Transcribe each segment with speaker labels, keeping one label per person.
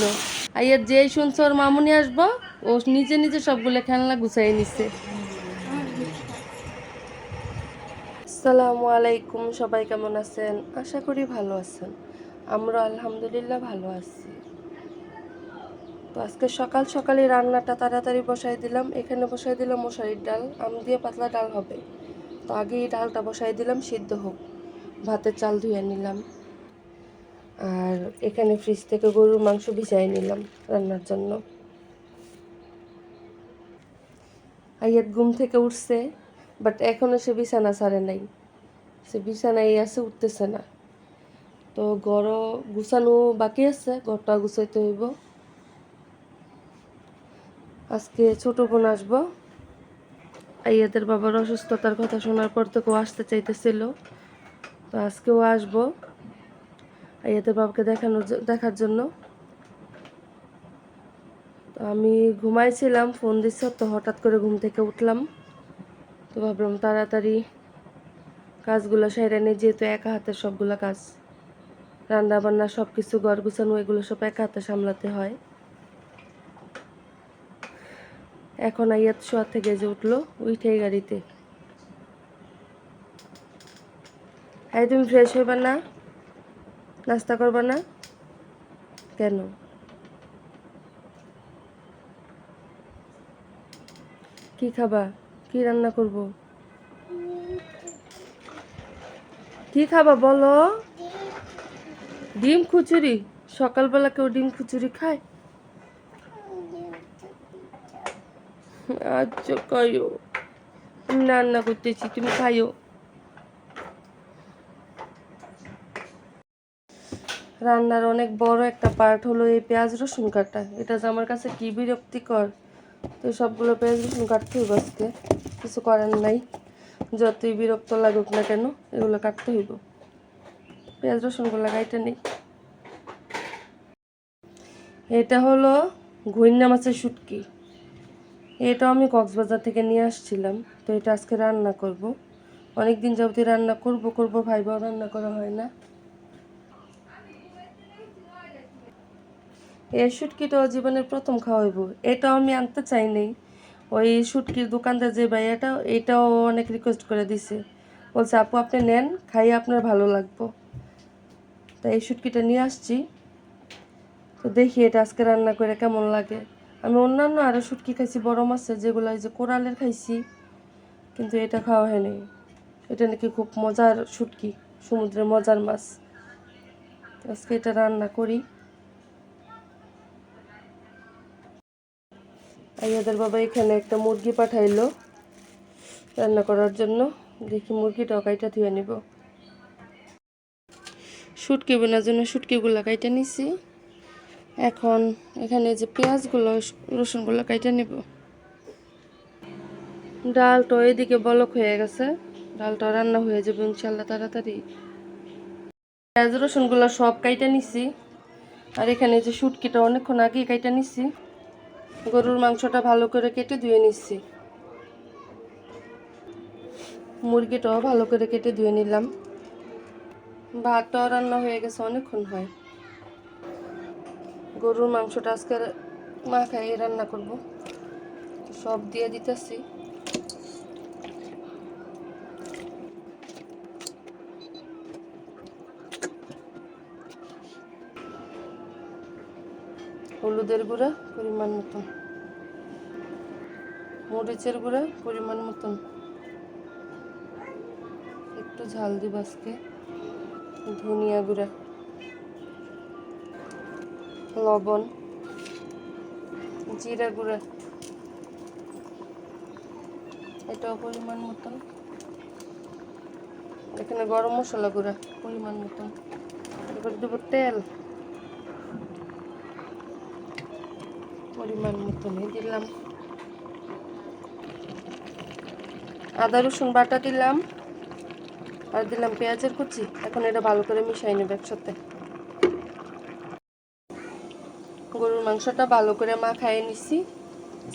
Speaker 1: উঠল আইয়ার যেই শুনছে ওর মামুনি আসব, ও নিজে নিজে সবগুলো খেলনা গুছাই নিছে। আসসালামু আলাইকুম, সবাই কেমন আছেন? আশা করি ভালো আছেন। আমরা আলহামদুলিল্লাহ ভালো আছি। তো আজকে সকাল সকালে রান্নাটা তাড়াতাড়ি বসাই দিলাম। এখানে বসাই দিলাম মশারির ডাল। আম দিয়ে পাতলা ডাল হবে। তো আগে এই ডালটা বসাই দিলাম, সিদ্ধ হোক। ভাতের চাল ধুয়ে নিলাম। আর এখানে ফ্রিজ থেকে গরুর মাংস ভিজাই নিলাম রান্নার জন্য। আইয়াত ঘুম থেকে উঠছে বাট এখনও সে বিছানা ছাড়ে নাই। সে বিছানায় আছে, উঠতেছে না। তো ঘর গুছানো বাকি আছে, ঘরটা গুছাইতে হইব। আজকে ছোট বোন আসব। আইয়াদের বাবার অসুস্থতার কথা শোনার পর তো কেউ আসতে চাইতেছিল। তো আজকেও আসব। আইয়াদের বাবাকে দেখানোর দেখার জন্য। তো আমি ঘুমাইছিলাম, ফোন দিচ্ছে তো হঠাৎ করে ঘুম থেকে উঠলাম। তো ভাবলাম তাড়াতাড়ি কাজগুলো সেরে নিই, যেহেতু একা হাতে সবগুলো কাজ। রান্না বান্না সব কিছু ঘর গুছানো, এগুলো সব একা হাতে সামলাতে হয়। এখন আইয়াত শোয়া থেকে যে উঠল, উঠেই গাড়িতে। এই তুমি ফ্রেশ হইবা না? নাস্তা করবা না? কেন? কি খাবা? কি রান্না করব? কি খাবা বলো? ডিম খুচুরি। সকালবেলা কেউ ডিম খুচুরি খায়? আচ্ছা খাইও। আমি রান্না করতেছি, তুমি খাইও। রান্নার অনেক বড় একটা পার্ট হলো এই পেঁয়াজ রসুন কাটা। এটা যে আমার কাছে কি বিরক্তিকর। তো সবগুলো পেঁয়াজ রসুন কাটতে হইব আজকে। কিছু করার নাই। যতই বিরক্ত লাগুক না কেন, এগুলো কাটতে হইব। পেঁয়াজ রসুনগুলো গাইতে নেই। এটা হলো ঘুইন্না মাছের শুটকি। এটা আমি কক্সবাজার থেকে নিয়ে আসছিলাম। তো এটা আজকে রান্না করব। অনেক দিন যাবতীয় রান্না করব করব ভাইবাও রান্না করা হয় না। এই শুটকিটাও জীবনের প্রথম খাওয়াইব এটাও আমি আনতে চাই নাই। ওই শুটকির দোকানদার যে ভাইয়াটা এটাও অনেক রিকোয়েস্ট করে দিছে। বলছে, আপু, আপনি নেন খাই আপনার ভালো লাগবো। তাই এই শুটকিটা নিয়ে আসছি। তো দেখি এটা আজকে রান্না করে কেমন লাগে। আমি অন্যান্য আরও শুটকি খাইছি, বড় মাছের যেগুলো যে কোরালের খাইছি, কিন্তু এটা খাওয়া হয়নি এটা নাকি খুব মজার শুটকি, সমুদ্রের মজার মাছ। আজকে এটা রান্না করি। আইয়াদের বাবা এখানে একটা মুরগি পাঠাইলো রান্না করার জন্য। দেখি মুরগিটাও কাইটা ধুয়ে নিব। শুটকি বোনার জন্য শুটকিগুলো কাইটা নিছি। এখন এখানে যে পেঁয়াজগুলো, রসুনগুলো কাইটা নিব। ডালটা এদিকে বলক হয়ে গেছে। ডালটা রান্না হয়ে যাবে ইনশাল্লাহ তাড়াতাড়ি। পেঁয়াজ, রসুনগুলো সব কাইটা নিছি। আর এখানে যে শুটকিটা অনেকক্ষণ আগেই কাইটা নিছি। গরুর মাংসটা ভালো করে কেটে ধুয়ে নিচ্ছি। মুরগিটাও ভালো করে কেটে ধুয়ে নিলাম। ভাতটাও রান্না হয়ে গেছে, অনেকক্ষণ হয়। গরুর মাংসটা আজকে মা খাইয়ে রান্না করব। সব দিয়ে দিতেছি। হলুদের গুঁড়া পরিমাণ মতন। মরিচের গুঁড়া পরিমাণ মতন। একটু ঝাল দিব আজকে। ধনিয়া গুঁড়া। লবণ। জিরা গুঁড়া। এটাও পরিমাণ মতন। এখানে গরম মশলা গুঁড়া পরিমাণ মতন। এবার দেবো তেল। পরিমাণ মতনই দিলাম। আদা, রসুন বাটা দিলাম। আর দিলাম পেঁয়াজের কুচি। এখন এটা ভালো করে মিশাই নেবে একসাথে। গরুর মাংসটা ভালো করে মা খাইয়ে নিছি।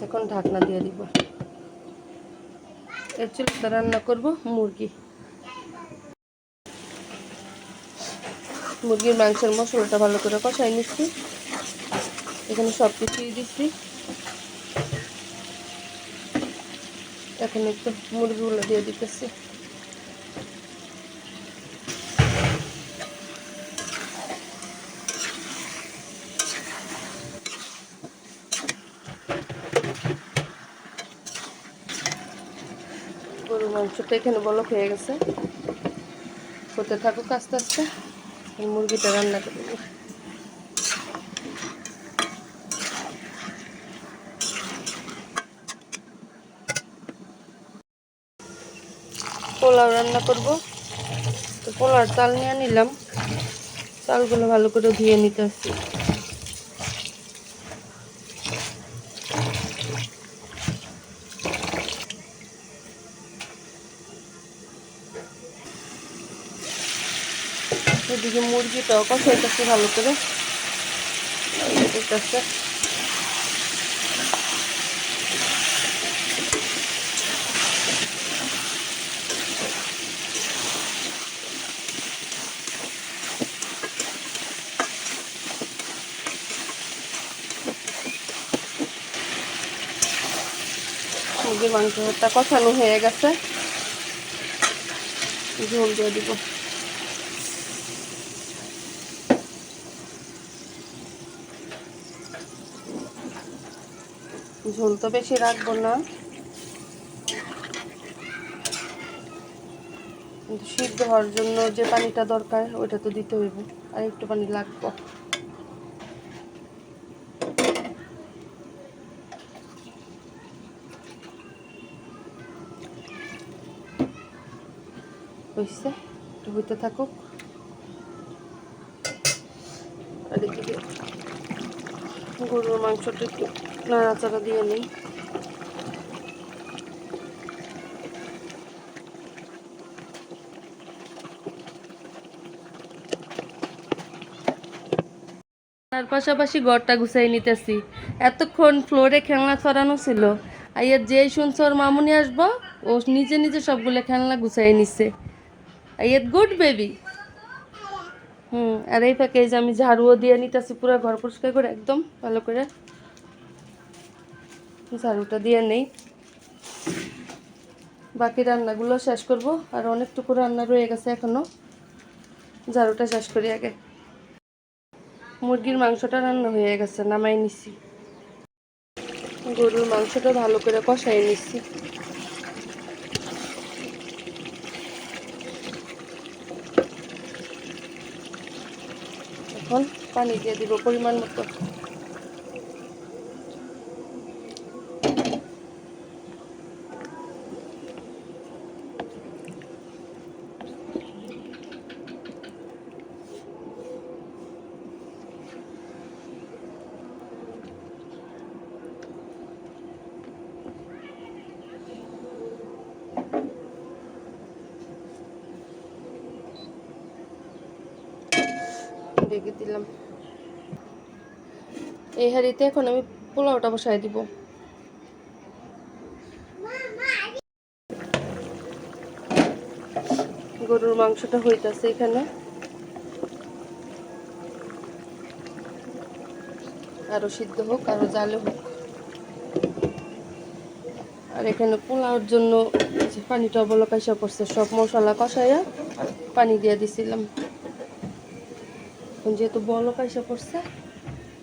Speaker 1: এখন ঢাকনা দিয়ে দিব। এর চুলটা রান্না করব মুরগি। মুরগির মাংসের মশলাটা ভালো করে কষাই নিচ্ছি। এখানে সব কিছুই দিচ্ছি। এখন একটু মুরগিগুলো দিয়ে দিতেছি। গরুর মাংসটা এখানে বলক হয়ে গেছে। হতে থাকুক আস্তে আস্তে। মুরগিটা রান্না করে পোলাও রান্না করব। তো পোলার চাল নিয়ে নিলাম। চালগুলো ভালো করে ধুয়ে নিতে আসছি। এদিকে মুরগিটাও কষাইতেছে ভালো করে। করতেছে মুরগির মাংসটা কষানো হয়ে গেছে। ঝোল দিয়ে দিব। ঝোল তো বেশি রাখব না। সিদ্ধ হওয়ার জন্য যে পানিটা দরকার, ওইটা তো দিতে হইব। আর একটু পানি লাগবে। হয়েছে হইতে থাকুক। গরুর মাংসটা একটু নাড়াচাড়া দিয়ে নিই। তার পাশাপাশি ঘরটা গুছাই নিতেছি। এতক্ষণ ফ্লোরে খেলনা ছড়ানো ছিল। আইয়ার যেই শুনছে ওর মামুনি আসব, ও নিজে নিজে সবগুলো খেলনা গুছাই নিছে। আইয়ার গুড বেবি হুম, আর এই ফাঁকে যে আমি ঝাড়ুও দিয়ে নিতেছি পুরো ঘর পরিষ্কার করে একদম ভালো করে। ঝাড়ুটা দিয়ে নেই। বাকি রান্নাগুলো শেষ করব, আর অনেকটুকু রান্না রয়ে গেছে এখনও ঝাড়ুটা শেষ করি আগে। মুরগির মাংসটা রান্না হয়ে গেছে, নামাই নিছি। গরুর মাংসটা ভালো করে কষাই নিচ্ছি এখন পানি দিয়ে দিব পরিমাণ মতো। রেখে দিলাম। এই হাঁড়িতে এখন আমি পোলাওটা বসাই দিব। গরুর মাংসটা হইতাছে এখানে। আরও সিদ্ধ হোক, আরও জালে হোক। আর এখানে পোলাওর জন্য পানিটা বলো কাইসা পড়ছে, সব মশলা কষাইয়া পানি দিয়ে দিছিলাম। যেহেতু বলক এসে পড়ছে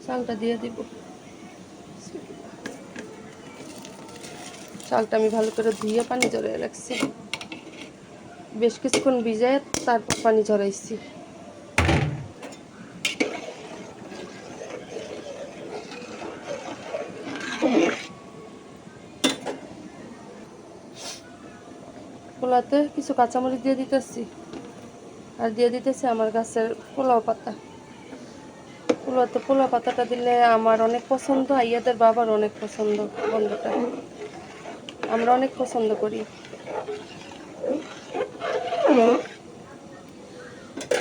Speaker 1: চালটা দিয়ে দিব। চালটা আমি ভালো করে ধুয়ে পানি ঝরাই রাখছি। বেশ কিছুক্ষণ ভিজায় তারপর পানি ঝরাইছি। কিছু কাঁচামরিচ দিয়ে দিতেছি। আর দিয়ে দিতেছি আমার গাছের পোলাও পাতা। পোলাওতে পোলাও পাতাটা দিলে আমার অনেক পছন্দ আইয়াদের বাবার অনেক পছন্দ বন্ধটা। আমরা অনেক পছন্দ করি।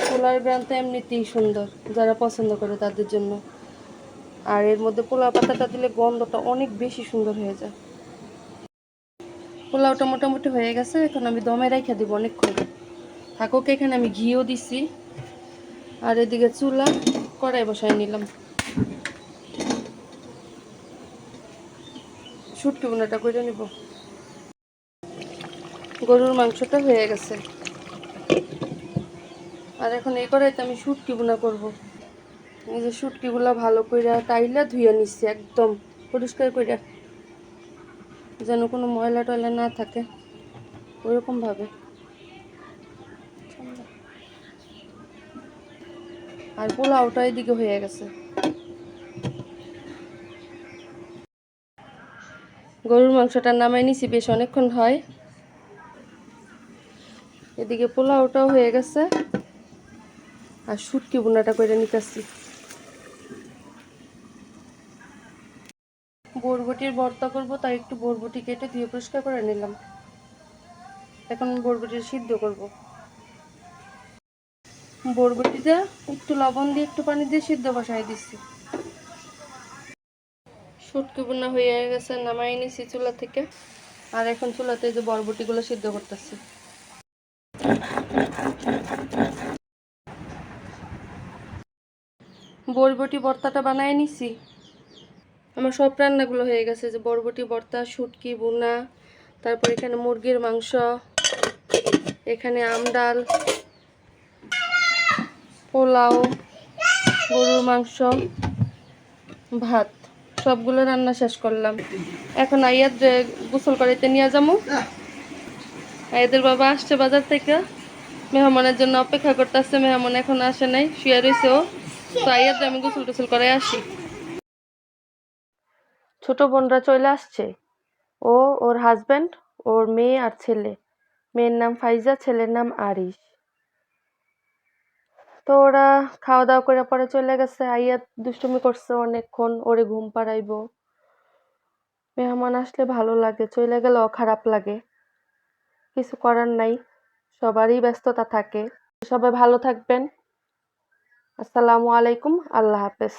Speaker 1: পোলার ব্রান্ডটা এমনিতেই সুন্দর, যারা পছন্দ করে তাদের জন্য। আর এর মধ্যে পোলা পাতাটা দিলে গন্ধটা অনেক বেশি সুন্দর হয়ে যায়। পোলাওটা মোটামুটি হয়ে গেছে, এখন আমি দমে রেখে দিব অনেকক্ষণ। থাকুক, এখানে আমি ঘিও দিছি। আর এদিকে চুলা। কড়াই বসাই নিলাম। ছুট্টি বোনাটা করে নিব। গরুর মাংসটা হয়ে গেছে। আর এখন এই কড়াইতে আমি সুটকি বোনা করব। যে যে শুটকিগুলো ভালো করে টাইলা ধুয়ে নিচ্ছি একদম পরিষ্কার করে যেন কোনো ময়লা টয়লা না থাকে ওইরকমভাবে আর পোলাওটা এদিকে হয়ে গেছে। গরুর মাংসটা নামাই নিছি, বেশ অনেকক্ষণ হয়। এদিকে পোলাওটাও হয়ে গেছে। আর শুটকি বোনাটা করে নিতেছি। বরবটির ভর্তা করব, তাই একটু বরবটি কেটে ধুয়ে পরিষ্কার করে নিলাম। এখন বরবটির সিদ্ধ করব। বরবটিটা একটু লবণ দিয়ে একটু পানি দিয়ে সিদ্ধ বসাই দিচ্ছি শুটকি বোনা হয়ে গেছে নামাই নিছি চুলা থেকে। আর এখন চুলাতে যে বরবটিগুলো সিদ্ধ করতেছি। বরবটি ভর্তাটা বানায় নিছি। আমার সব রান্নাগুলো হয়ে গেছে যে বরবটি ভর্তা শুটকি বোনা তারপর এখানে মুরগির মাংস এখানে আমডাল পোলাও, গরুর মাংস, ভাত, সবগুলো রান্না শেষ করলাম। এখন আইয়াদ গোসল করাইতে নিয়ে যাব আইয়াদের বাবা আসছে বাজার থেকে। মেহমানের জন্য অপেক্ষা করতেছে, মেহমান এখন আসে নাই, শুয়ে রয়েছে ও। তো আইয়াদ আমি গোসল টোসল করে আসি। ছোট বোনরা চলে আসছে। ও, ওর হাজব্যান্ড ওর মেয়ে আর ছেলে। মেয়ের নাম ফাইজা, ছেলের নাম আরিশ। তো ওরা খাওয়া দাওয়া করে পরে চলে গেছে। আইয়া দুষ্টুমি করছে অনেকক্ষণ, ওরে ঘুম পাড়াইব। মেহমান আসলে ভালো লাগে চলে গেলেও খারাপ লাগে। কিছু করার নাই, সবারই ব্যস্ততা থাকে। সবাই ভালো থাকবেন। আসসালামু আলাইকুম, আল্লাহ হাফেজ।